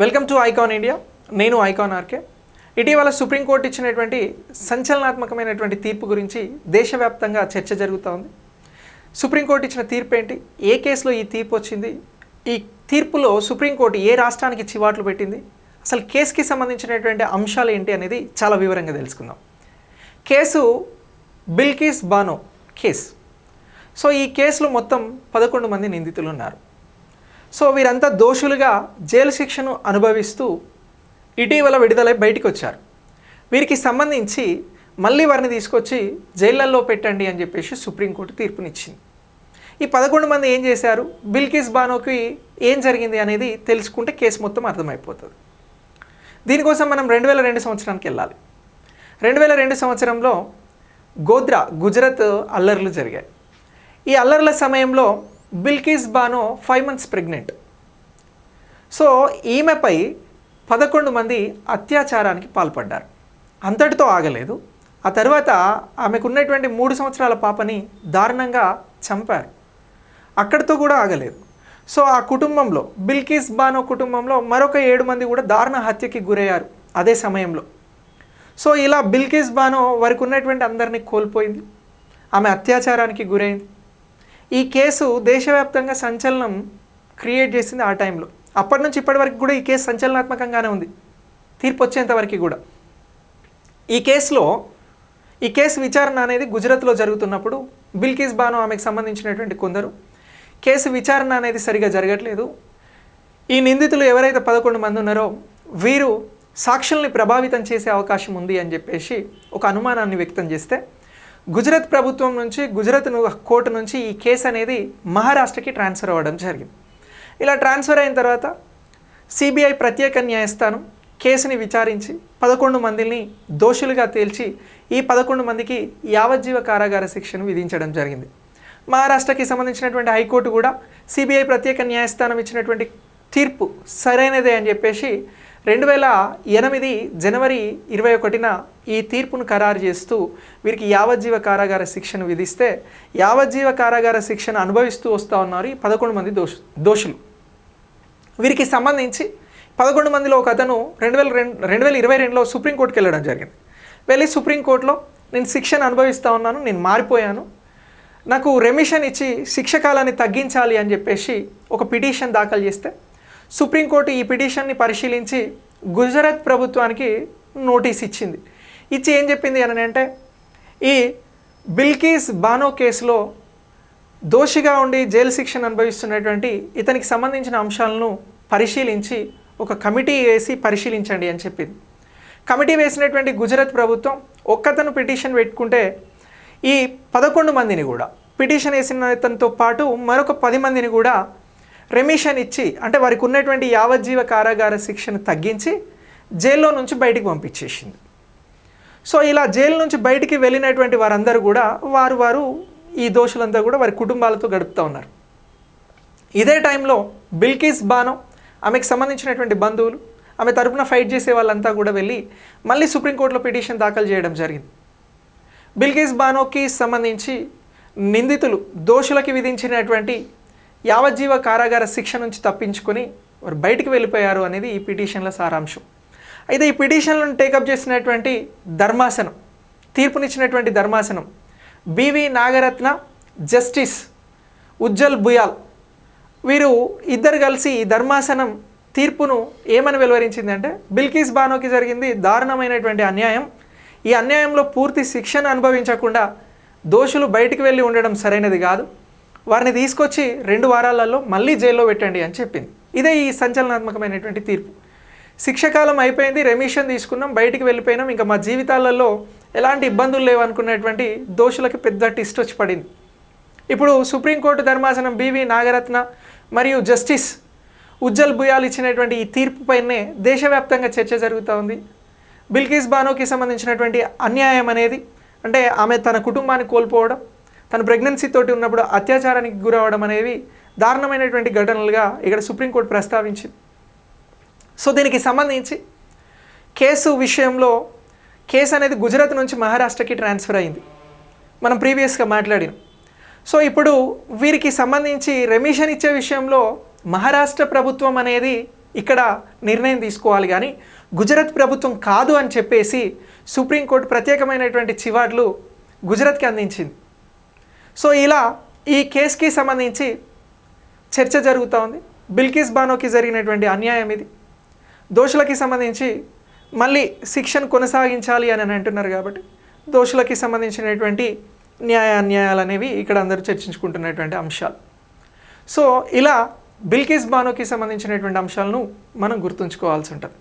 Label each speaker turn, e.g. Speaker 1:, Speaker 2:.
Speaker 1: Welcome to icon India నేను icon RK ఇటీవల supreme court ఇచ్చినటువంటి సంచలనాత్మకమైనటువంటి తీర్పు గురించి దేశవ్యాప్తంగా చర్చ జరుగుతూ ఉంది సుప్రీంకోర్టు ఇచ్చిన తీర్పు ఏంటి? ఏ కేసులో ఈ తీర్పు వచ్చింది? ఈ తీర్పులో సుప్రీంకోర్టు ఏ రాష్ట్రానికి చివాట్లు పెట్టింది? అసలు కేసుకి సంబంధించినటువంటి అంశాలు ఏంటి అనేది చాలా వివరంగా తెలుసుకుందాం. Case Bilkis Bano case. So ఈ కేసులో మొత్తం పదకొండు మంది నిందితులు ఉన్నారు. సో వీరంతా దోషులుగా జైలు శిక్షను అనుభవిస్తూ ఇటీవల విడుదలై బయటికి వచ్చారు వీరికి సంబంధించి మళ్ళీ వారిని తీసుకొచ్చి జైళ్ళల్లో పెట్టండి అని చెప్పేసి సుప్రీంకోర్టు తీర్పునిచ్చింది. ఈ పదకొండు మంది ఏం చేశారు? బిల్కిస్ బానోకి ఏం జరిగింది అనేది తెలుసుకుంటే కేసు మొత్తం అర్థమైపోతుంది. దీనికోసం మనం రెండు వేల రెండు సంవత్సరానికి వెళ్ళాలి. రెండు వేల రెండు సంవత్సరంలో గోద్రా గుజరాత్ అల్లర్లు జరిగాయి. ఈ అల్లర్ల సమయంలో Bilkis Bano five months pregnant. So ఈమెపై పదకొండు మంది అత్యాచారానికి పాల్పడ్డారు. అంతటితో ఆగలేదు. ఆ తర్వాత ఆమెకున్నటువంటి మూడు సంవత్సరాల పాపని దారుణంగా చంపారు. అక్కడితో కూడా ఆగలేదు. సో ఆ కుటుంబంలో బిల్కిస్ బానో కుటుంబంలో మరొక ఏడు మంది కూడా దారుణ హత్యకి గురయ్యారు అదే సమయంలో. సో ఇలా బిల్కిస్ బానో వారికి ఉన్నటువంటి అందరినీ కోల్పోయింది. ఆమె అత్యాచారానికి గురైంది. ఈ కేసు దేశవ్యాప్తంగా సంచలనం క్రియేట్ చేసింది ఆ టైంలో. అప్పటి నుంచి ఇప్పటి వరకు కూడా ఈ కేసు సంచలనాత్మకంగానే ఉంది. తీర్పు వచ్చేంతవరకు కూడా. ఈ కేసులో ఈ కేసు విచారణ అనేది గుజరాత్లో జరుగుతున్నప్పుడు బిల్కిస్ బాను ఆమెకు సంబంధించినటువంటి కొందరు. కేసు విచారణ అనేది సరిగా జరగట్లేదు. ఈ నిందితులు ఎవరైతే పదకొండు మంది ఉన్నారో వీరు సాక్షుల్ని ప్రభావితం చేసే అవకాశం ఉంది అని చెప్పేసి ఒక అనుమానాన్ని వ్యక్తం చేస్తే గుజరాత్ ప్రభుత్వం నుంచి గుజరాత్ కోర్టు నుంచి ఈ కేసు అనేది మహారాష్ట్రకి ట్రాన్స్ఫర్ అవ్వడం జరిగింది. ఇలా ట్రాన్స్ఫర్ అయిన తర్వాత సిబిఐ ప్రత్యేక న్యాయస్థానం కేసుని విచారించి పదకొండు మందిని దోషులుగా తేల్చి ఈ పదకొండు మందికి యావజ్జీవ కారాగార శిక్షను విధించడం జరిగింది. మహారాష్ట్రకి సంబంధించినటువంటి హైకోర్టు కూడా సిబిఐ ప్రత్యేక న్యాయస్థానం ఇచ్చినటువంటి తీర్పు సరైనదే అని చెప్పేసి రెండు వేల ఎనిమిది జనవరి ఇరవై ఒకటిన ఈ తీర్పును ఖరారు చేస్తూ వీరికి యావజ్జీవ కారాగార శిక్షను విధిస్తే యావజ్జీవ కారాగార శిక్షను అనుభవిస్తూ వస్తూ ఉన్నారు ఈ పదకొండు మంది దోషు దోషులు. వీరికి సంబంధించి పదకొండు మందిలో ఒక అతను రెండు వేల రెండు రెండు వేల ఇరవై రెండులో సుప్రీంకోర్టుకి వెళ్ళడం జరిగింది. వెళ్ళి సుప్రీంకోర్టులో నేను శిక్షను అనుభవిస్తూ ఉన్నాను నేను మారిపోయాను నాకు రెమిషన్ ఇచ్చి శిక్ష కాలాన్ని తగ్గించాలి అని చెప్పేసి ఒక పిటిషన్ దాఖలు చేస్తే సుప్రీంకోర్టు ఈ పిటిషన్ని పరిశీలించి గుజరాత్ ప్రభుత్వానికి నోటీస్ ఇచ్చింది. ఇచ్చి ఏం చెప్పింది అని అంటే ఈ బిల్కీస్ బానో కేసులో దోషిగా ఉండి జైలు శిక్షను అనుభవిస్తున్నటువంటి ఇతనికి సంబంధించిన అంశాలను పరిశీలించి ఒక కమిటీ వేసి పరిశీలించండి అని చెప్పింది. కమిటీ వేసినటువంటి గుజరాత్ ప్రభుత్వం ఒక్కతను పిటిషన్ పెట్టుకుంటే ఈ పదకొండు మందిని కూడా పిటిషన్ వేసిన అతనితో పాటు మరొక పది మందిని కూడా రెమిషన్ ఇచ్చి అంటే వారికి ఉన్నటువంటి యావజ్జీవ కారాగార శిక్షను తగ్గించి జైల్లో నుంచి బయటికి పంపించేసింది. సో ఇలా జైలు నుంచి బయటికి వెళ్ళినటువంటి వారందరూ కూడా వారు వారు ఈ దోషులంతా కూడా వారి కుటుంబాలతో గడుపుతూ ఉన్నారు. ఇదే టైంలో బిల్కిస్ బానో ఆమెకు సంబంధించినటువంటి బంధువులు ఆమె తరపున ఫైట్ చేసే వాళ్ళంతా కూడా వెళ్ళి మళ్ళీ సుప్రీంకోర్టులో పిటిషన్ దాఖలు చేయడం జరిగింది. బిల్కిస్ బానోకి సంబంధించి నిందితులు దోషులకి విధించినటువంటి యావజ్జీవ కారాగార శిక్ష నుంచి తప్పించుకొని వారు బయటికి వెళ్ళిపోయారు అనేది ఈ పిటిషన్ల సారాంశం. అయితే ఈ పిటిషన్లను టేకప్ చేసినటువంటి ధర్మాసనం తీర్పునిచ్చినటువంటి ధర్మాసనం బివి నాగరత్న జస్టిస్ ఉజ్జల్ బుయాల్ వీరు ఇద్దరు కలిసి ఈ ధర్మాసనం తీర్పును ఏమని వెలువరించిందంటే బిల్కిస్ బానోకి జరిగింది దారుణమైనటువంటి అన్యాయం. ఈ అన్యాయంలో పూర్తి శిక్షను అనుభవించకుండా దోషులు బయటికి వెళ్ళి ఉండడం సరైనది కాదు. వారిని తీసుకొచ్చి రెండు వారాలలో మళ్ళీ జైల్లో పెట్టండి అని చెప్పింది. ఇదే ఈ సంచలనాత్మకమైనటువంటి తీర్పు. శిక్షకాలం అయిపోయింది రెమిషన్ తీసుకున్నాం బయటికి వెళ్ళిపోయినాం ఇంకా మా జీవితాలలో ఎలాంటి ఇబ్బందులు లేవు అనుకున్నటువంటి దోషులకి పెద్ద టిస్ట్ వచ్చి పడింది. ఇప్పుడు సుప్రీంకోర్టు ధర్మాసనం బివి నాగరత్న మరియు జస్టిస్ ఉజ్జల్ బుయాల్ ఇచ్చినటువంటి ఈ తీర్పుపైనే దేశవ్యాప్తంగా చర్చ జరుగుతూ ఉంది. బిల్కిస్ బానోకి సంబంధించినటువంటి అన్యాయం అనేది అంటే ఆమె తన కుటుంబాన్ని కోల్పోవడం తన ప్రెగ్నెన్సీ తోటి ఉన్నప్పుడు అత్యాచారానికి గురవడం అనేవి దారుణమైనటువంటి ఘటనలుగా ఇక్కడ సుప్రీంకోర్టు ప్రస్తావించింది. సో దీనికి సంబంధించి కేసు విషయంలో కేసు అనేది గుజరాత్ నుంచి మహారాష్ట్రకి ట్రాన్స్ఫర్ అయింది. మనం ప్రీవియస్గా మాట్లాడినాం. సో ఇప్పుడు వీరికి సంబంధించి రెమిషన్ ఇచ్చే విషయంలో మహారాష్ట్ర ప్రభుత్వం అనేది ఇక్కడ నిర్ణయం తీసుకోవాలి కానీ గుజరాత్ ప్రభుత్వం కాదు అని చెప్పేసి సుప్రీంకోర్టు ప్రత్యేకమైనటువంటి చివాట్లు గుజరాత్కి అందించింది. సో ఇలా ఈ కేసుకి సంబంధించి చర్చ జరుగుతూ ఉంది. బిల్కిస్ బానోకి జరిగినటువంటి అన్యాయం ఇది. దోషులకి సంబంధించి మళ్ళీ శిక్షను కొనసాగించాలి అని అని అంటున్నారు కాబట్టి దోషులకి సంబంధించినటువంటి న్యాయ అన్యాయాలు అనేవి ఇక్కడ అందరూ చర్చించుకుంటున్నటువంటి అంశాలు. సో ఇలా బిల్కిస్ బానోకి సంబంధించినటువంటి అంశాలను మనం గుర్తుంచుకోవాల్సి ఉంటుంది.